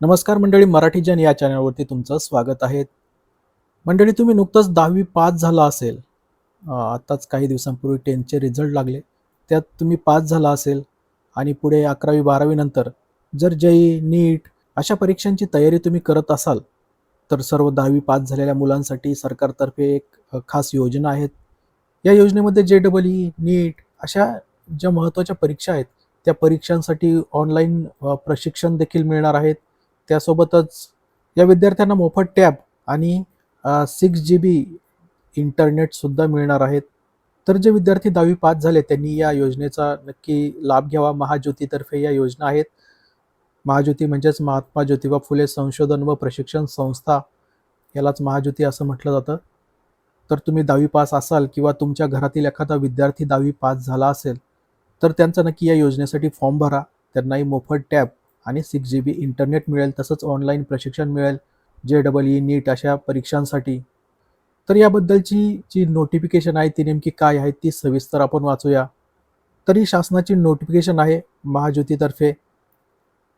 नमस्कार मंडळी मराठी जन या चॅनलवरती तुमचं स्वागत आहे. मंडळी तुम्ही नुकतंच दहावी पास झाला असेल. आत्ताच काही दिवसांपूर्वी टेनचे रिझल्ट लागले. त्यात तुम्ही पास झाला असेल आणि पुढे अकरावी बारावी नंतर जर जई नीट अशा परीक्षांची तयारी तुम्ही करत असाल तर सर्व दहावी पास झालेल्या मुलांसाठी सरकारतर्फे एक खास योजना आहेत. या योजनेमध्ये जे डबल ई नीट अशा ज्या महत्त्वाच्या परीक्षा आहेत त्या परीक्षांसाठी ऑनलाईन प्रशिक्षण देखील मिळणार आहेत. त्यासोबतच या विद्यार्थ्यांना मोफत टॅब आणि सिक्स जी बी इंटरनेटसुद्धा मिळणार आहेत. तर जे विद्यार्थी दहावी पास झाले त्यांनी या योजनेचा नक्की लाभ घ्यावा. महाज्योतीतर्फे या योजना आहेत. महाज्योती म्हणजेच महात्मा ज्योतिबा फुले संशोधन व प्रशिक्षण संस्था यालाच महाज्योती असं म्हटलं जातं. तर तुम्ही दहावी पास असाल किंवा तुमच्या घरातील एखादा विद्यार्थी दहावी पास झाला असेल तर त्यांचा नक्की या योजनेसाठी फॉर्म भरा. त्यांनाही मोफत टॅब आणि सिक्स जी बी इंटरनेट मिळेल तसंच ऑनलाईन प्रशिक्षण मिळेल जे डबल ई नीट अशा परीक्षांसाठी. तर याबद्दलची जी नोटिफिकेशन आहे ती नेमकी काय आहे ती सविस्तर आपण वाचूया. तरी शासनाची नोटिफिकेशन आहे महाज्योतीतर्फे.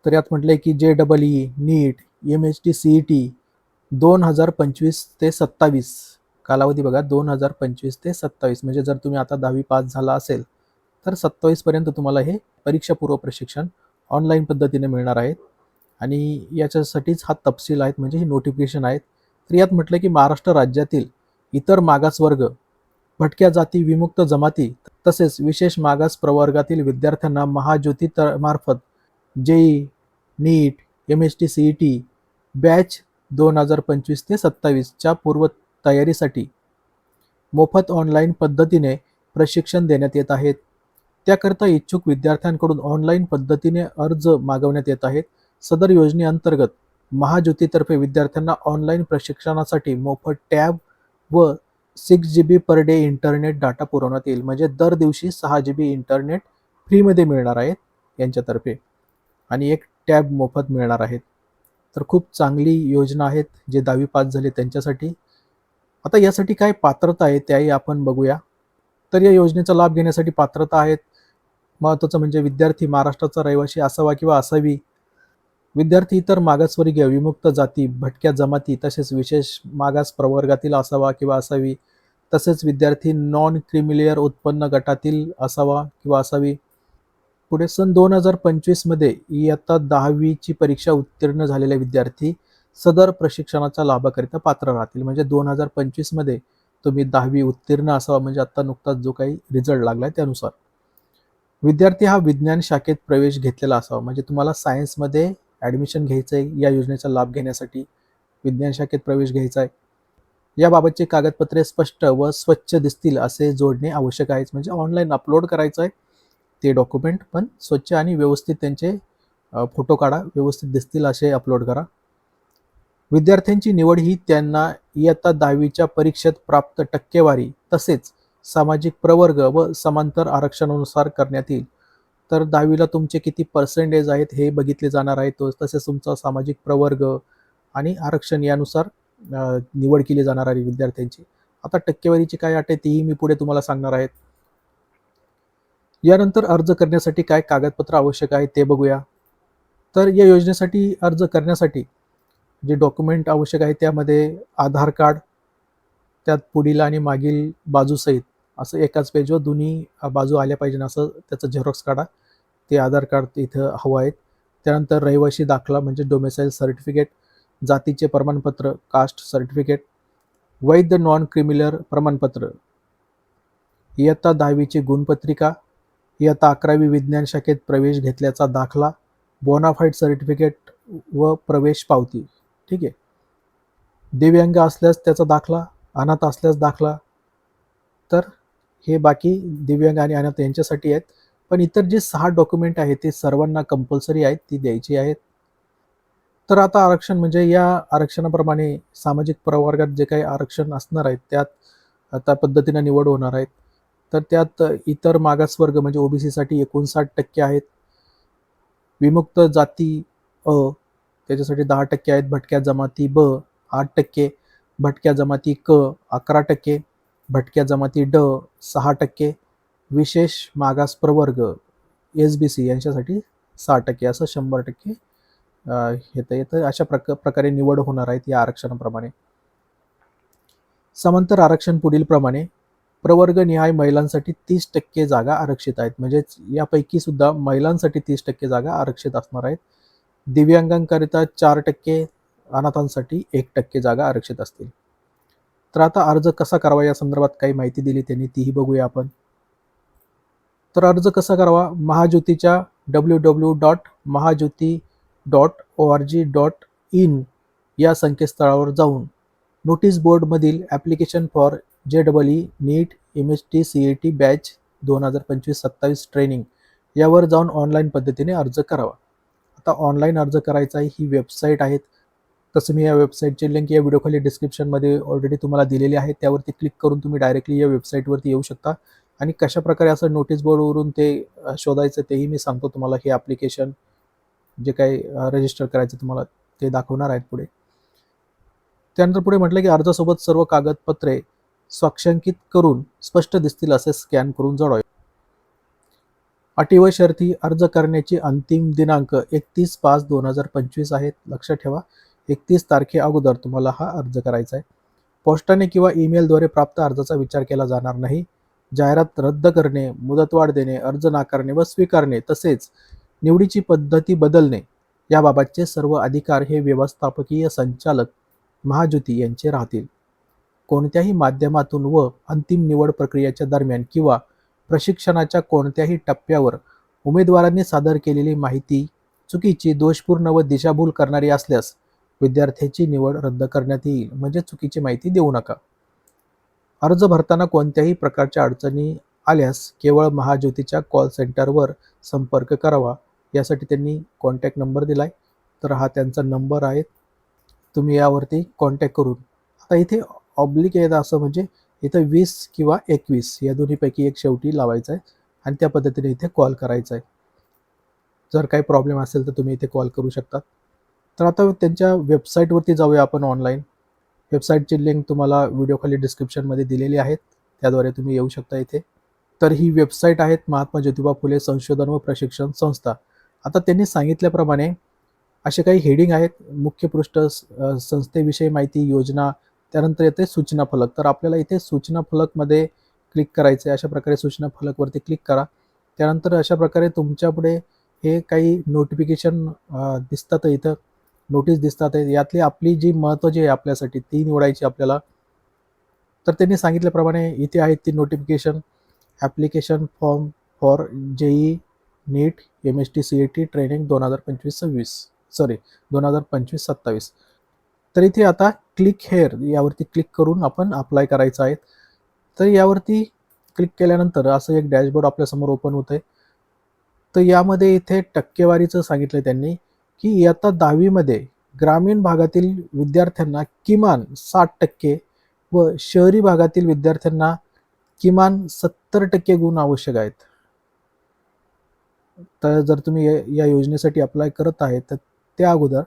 तर यात म्हटलंय की J double E NEET M H T C E T दोन हजार पंचवीस ते सत्तावीस. कालावधी बघा दोन हजार पंचवीस ते सत्तावीस. म्हणजे जर तुम्ही आता दहावी पास झाला असेल तर सत्तावीसपर्यंत तुम्हाला हे परीक्षापूर्व प्रशिक्षण ऑनलाईन पद्धतीने मिळणार आहेत. आणि याच्यासाठीच हा तपशील आहेत म्हणजे ही नोटिफिकेशन आहेत. तर यात म्हटलं की महाराष्ट्र राज्यातील इतर मागासवर्ग भटक्या जाती विमुक्त जमाती तसेच विशेष मागास प्रवर्गातील विद्यार्थ्यांना महाज्योती मार्फत JEE NEET M H T C E T batch दोन हजार पंचवीस ते सत्तावीसच्या पूर्व तयारीसाठी मोफत ऑनलाईन पद्धतीने प्रशिक्षण देण्यात येत आहेत त्याकरता इच्छुक विद्यार्थ्यांकडून ऑनलाईन पद्धतीने अर्ज मागवण्यात येत आहेत. सदर योजनेअंतर्गत महाज्योतीतर्फे विद्यार्थ्यांना ऑनलाईन प्रशिक्षणासाठी मोफत टॅब व six G B per day internet data पुरवण्यात येईल. म्हणजे दर दिवशी सहा जी बी इंटरनेट फ्रीमध्ये मिळणार आहेत यांच्यातर्फे. आणि एक टॅब मोफत मिळणार आहेत. तर खूप चांगली योजना आहेत जे दहावी पास झाले त्यांच्यासाठी. आता यासाठी काय पात्रता आहे त्याही आपण बघूया. तर या योजनेचा लाभ घेण्यासाठी पात्रता आहेत महत्त्वाचं म्हणजे विद्यार्थी महाराष्ट्राचा रहिवासी असावा किंवा असावी. विद्यार्थी इतर मागासवर्गीय विमुक्त जाती भटक्या जमाती तसेच विशेष मागास प्रवर्गातील असावा किंवा असावी. तसेच विद्यार्थी नॉन क्रिमिलियर उत्पन्न गटातील असावा किंवा असावी. पुढे सन दोन हजार पंचवीसमध्ये इयत्ता दहावीची परीक्षा उत्तीर्ण झालेले विद्यार्थी सदर प्रशिक्षणाचा लाभाकरिता पात्र राहतील. म्हणजे दोन हजार पंचवीसमध्ये तुम्ही दहावी उत्तीर्ण असावा म्हणजे आत्ता नुकताच जो काही रिझल्ट लागला आहे त्यानुसार. विद्यार्थी हा विज्ञान शाखेत प्रवेश घेतलेला असावा. म्हणजे तुम्हाला सायन्समध्ये ॲडमिशन घ्यायचं आहे या योजनेचा लाभ घेण्यासाठी विज्ञान शाखेत प्रवेश घ्यायचा आहे याबाबतचे कागदपत्रे स्पष्ट व स्वच्छ दिसतील असे जोडणे आवश्यक आहे म्हणजे ऑनलाईन अपलोड करायचं आहे ते डॉक्युमेंट पण स्वच्छ आणि व्यवस्थित त्यांचे फोटो काढा व्यवस्थित दिसतील असे अपलोड करा. विद्यार्थ्यांची निवड ही त्यांना इयत्ता दहावीच्या परीक्षेत प्राप्त टक्केवारी तसेच सामाजिक प्रवर्ग व समांतर आरक्षणानुसार करण्यात येईल. तर दहावीला तुमचे किती पर्सेंटेज आहेत हे बघितले जाणार आहे. तो तसेच तुमचा सामाजिक प्रवर्ग आणि आरक्षण यानुसार निवड केली जाणार आहे विद्यार्थ्यांची. आता टक्केवारीची काय अट आहे तीही मी पुढे तुम्हाला सांगणार आहेत यानंतर अर्ज करण्यासाठी काय कागदपत्र आवश्यक आहे ते बघूया. तर या योजनेसाठी अर्ज करण्यासाठी जे डॉक्युमेंट आवश्यक आहे त्यामध्ये आधार कार्ड त्यात पुढील आणि मागील बाजूसहित असं एकाच पेजवर दोन्ही बाजू आल्या पाहिजे असं त्याचं झेरॉक्स काढा. ते आधार कार्ड इथं हवं आहेत त्यानंतर रहिवाशी दाखला म्हणजे डोमेसाईल सर्टिफिकेट जातीचे प्रमाणपत्र कास्ट सर्टिफिकेट वैध नॉन क्रिमिलर प्रमाणपत्र. इयत्ता दहावीची गुणपत्रिका इयत्ता अकरावी विज्ञान शाखेत प्रवेश घेतल्याचा दाखला बोनाफाईड सर्टिफिकेट व प्रवेश पावती. ठीक आहे? दिव्यांग असल्यास त्याचा दाखला अनाथ असल्यास दाखला. तर हे बाकी दिव्यांग आणि अनाथ यांच्यासाठी आहेत. पण इतर जे सहा डॉक्युमेंट आहेत ते सर्वांना कंपल्सरी आहेत ती द्यायची आहेत. तर आता आरक्षण म्हणजे या आरक्षणाप्रमाणे सामाजिक प्रवर्गात जे काही आरक्षण असणार आहेत त्यात त्या पद्धतीनं निवड होणार आहेत. तर त्यात इतर मागासवर्ग म्हणजे ओबीसीसाठी एकोणसाठ टक्के आहेत. विमुक्त जाती अ त्याच्यासाठी दहा टक्के आहेत. भटक्या जमाती ब आठ टक्के. भटक्या जमाती क अकरा टक्के. भटक्या जमाती ड सहा टक्के विशेष मागास प्रवर्ग एस बी सी यांच्यासाठी सहा टक्के असं शंभर टक्के येतं येतं. अशा प्रक प्रकारे निवड होणार आहेत या आरक्षणाप्रमाणे. समांतर आरक्षण पुढील प्रमाणे प्रवर्गनिहाय महिलांसाठी तीस टक्के जागा आरक्षित आहेत. म्हणजेच यापैकी सुद्धा महिलांसाठी तीस टक्के जागा आरक्षित असणार आहेत. दिव्यांगांकरिता चार टक्के अनाथांसाठी एक टक्के जागा आरक्षित असतील. तर आता अर्ज कसा करावा या संदर्भात काही माहिती दिली त्यांनी तीही बघूया आपण. तर अर्ज कसा करावा? महाज्योतीच्या W W dot Mahajyoti dot O R G dot in या संकेतस्थळावर जाऊन notice बोर्डमधील application for J double E NEET M H T C A T batch दोन हजार पंचवीस सत्तावीस ट्रेनिंग यावर जाऊन ऑनलाईन पद्धतीने अर्ज करावा. आता ऑनलाईन अर्ज करायचा आहे ही वेबसाईट आहेत. तसं मी या वेबसाईटची लिंक या व्हिडिओखाली डिस्क्रिप्शनमध्ये ऑलरेडी तुम्हाला दिलेली आहे त्यावरती क्लिक करून तुम्ही डायरेक्टली या वेबसाईटवरती येऊ शकता. आणि कशा प्रकारे असं नोटीस बोर्डवरून ते शोधायचं तेही मी सांगतो तुम्हाला. हे ॲप्लिकेशन जे काही रजिस्टर करायचं तुम्हाला ते दाखवणार आहेत पुढे. त्यानंतर पुढे म्हटलं की अर्जासोबत सर्व कागदपत्रे स्वाक्षांकित करून स्पष्ट दिसतील असे स्कॅन करून जोडावे. अटी व शर्ती अर्ज करण्याची अंतिम दिनांक एकतीस पाच दोन हजार पंचवीस आहेत. लक्षात ठेवा. एकतीस तारखे अगोदर तुम्हाला हा अर्ज करायचा आहे. पोस्टाने किंवा ईमेलद्वारे प्राप्त अर्जाचा विचार केला जाणार नाही. जाहिरात रद्द करणे मुदतवाढ देणे अर्ज नाकारणे व स्वीकारणे तसेच निवडीची पद्धती बदलणे याबाबतचे सर्व अधिकार हे व्यवस्थापकीय संचालक महाज्योती यांचे राहतील. कोणत्याही माध्यमातून व अंतिम निवड प्रक्रियेच्या दरम्यान किंवा प्रशिक्षणाच्या कोणत्याही टप्प्यावर उमेदवारांनी सादर केलेली माहिती चुकीची दोषपूर्ण व दिशाभूल करणारी असल्यास विद्यार्थ्याची निवड रद्द करण्यात येईल. म्हणजे चुकीची माहिती देऊ नका. अर्ज भरताना कोणत्याही प्रकारच्या अडचणी आल्यास केवळ महाज्योतीच्या कॉल सेंटरवर संपर्क करावा. यासाठी त्यांनी कॉन्टॅक्ट नंबर दिला आहे तर हा त्यांचा नंबर आहे. तुम्ही यावरती कॉन्टॅक्ट करून. आता इथे ऑब्लिक येत असं म्हणजे इथं वीस किंवा एकवीस या दोन्हीपैकी एक शेवटी लावायचं आहे आणि त्या पद्धतीने इथे कॉल करायचा आहे जर काही प्रॉब्लेम असेल तर तुम्ही इथे कॉल करू शकता तर आता त्यांच्या वेबसाईटवरती जाऊया आपण ऑनलाईन वेबसाईटची लिंक तुम्हाला व्हिडिओखाली डिस्क्रिप्शनमध्ये दिलेली आहेत. त्याद्वारे तुम्ही येऊ शकता इथे. तर ही वेबसाईट आहेत महात्मा ज्योतिबा फुले संशोधन व प्रशिक्षण संस्था. आता त्यांनी सांगितल्याप्रमाणे असे काही हेडिंग आहेत. मुख्य पृष्ठ संस्थेविषयी माहिती योजना त्यानंतर येते सूचना फलक. तर आपल्याला इथे सूचना फलकमध्ये क्लिक करायचे अशा प्रकारे सूचना फलकवरती क्लिक करा. त्यानंतर अशा प्रकारे तुमच्यापुढे हे काही नोटिफिकेशन दिसतात इथं. नोटीस दिसतात यातली आपली जी महत्त्वाची आहे आपल्यासाठी ती निवडायची आपल्याला. तर त्यांनी सांगितल्याप्रमाणे इथे आहेत ती notification application form for JEE NEET M S T C A T training दोन हजार पंचवीस सव्वीस. सॉरी दोन हजार पंचवीस सत्तावीस. तर इथे आता क्लिक हेअर यावरती क्लिक करून आपण अप्लाय करायचं आहे. तर यावरती क्लिक केल्यानंतर असं एक डॅशबोर्ड आपल्यासमोर ओपन होतं आहे तर यामध्ये इथे टक्केवारीचं सांगितलं त्यांनी. की इयत्ता दहावीमध्ये ग्रामीण भागातील विद्यार्थ्यांना किमान साठ टक्के व शहरी भागातील विद्यार्थ्यांना किमान सत्तर टक्के गुण आवश्यक आहेत. तर जर तुम्ही या- योजनेसाठी अप्लाय करत आहे तर त्या अगोदर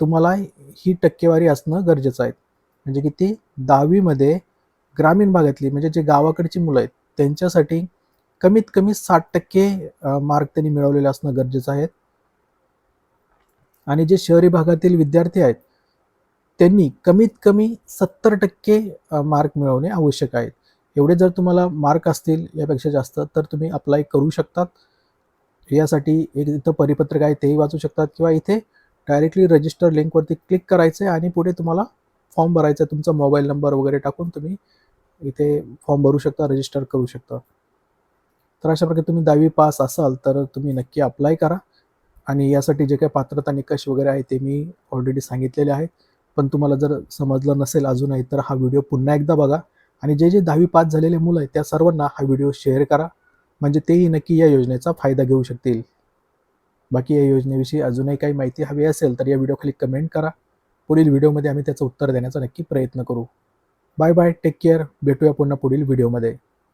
तुम्हाला ही टक्केवारी असणं गरजेचं आहे. म्हणजे किती दहावीमध्ये ग्रामीण भागातली म्हणजे जे गावाकडची मुलं आहेत त्यांच्यासाठी कमीत कमी साठ टक्के मार्क त्यांनी मिळवलेले असणं गरजेचं आहे. आणि जे शहरी भागातील विद्यार्थी आहेत त्यांनी कमीत कमी सत्तर टक्के मार्क मिळवणे आवश्यक आहे. एवढे जर तुम्हाला मार्क असतील यापेक्षा जास्त तर तुम्ही अप्लाय करू शकतात. यासाठी एक इथं परिपत्रक आहे तेही वाचू शकतात किंवा इथे डायरेक्टली रजिस्टर लिंकवरती क्लिक करायचं आहे आणि पुढे तुम्हाला फॉर्म भरायचा आहे तुमचा मोबाईल नंबर वगैरे टाकून तुम्ही इथे फॉर्म भरू शकता रजिस्टर करू शकता. तर अशा प्रकारे तुम्ही दहावी पास असाल तर तुम्ही नक्की अप्लाय करा. आणि यासाठी जे काही पात्रता निकष वगैरे आहे ते मी ऑलरेडी सांगितलेले आहेत. पण तुम्हाला जर समजलं नसेल अजूनही तर हा व्हिडिओ पुन्हा एकदा बघा. आणि जे जे दहावी पास झालेले मुलं आहेत त्या सर्वांना हा व्हिडिओ शेअर करा. म्हणजे तेही नक्की या योजनेचा फायदा घेऊ शकतील. बाकी या योजनेविषयी अजूनही काही माहिती हवी असेल तर या व्हिडिओखाली कमेंट करा. पुढील व्हिडिओमध्ये आम्ही त्याचं उत्तर देण्याचा नक्की प्रयत्न करू. बाय बाय टेक केअर भेटूया पुन्हा पुढील व्हिडिओमध्ये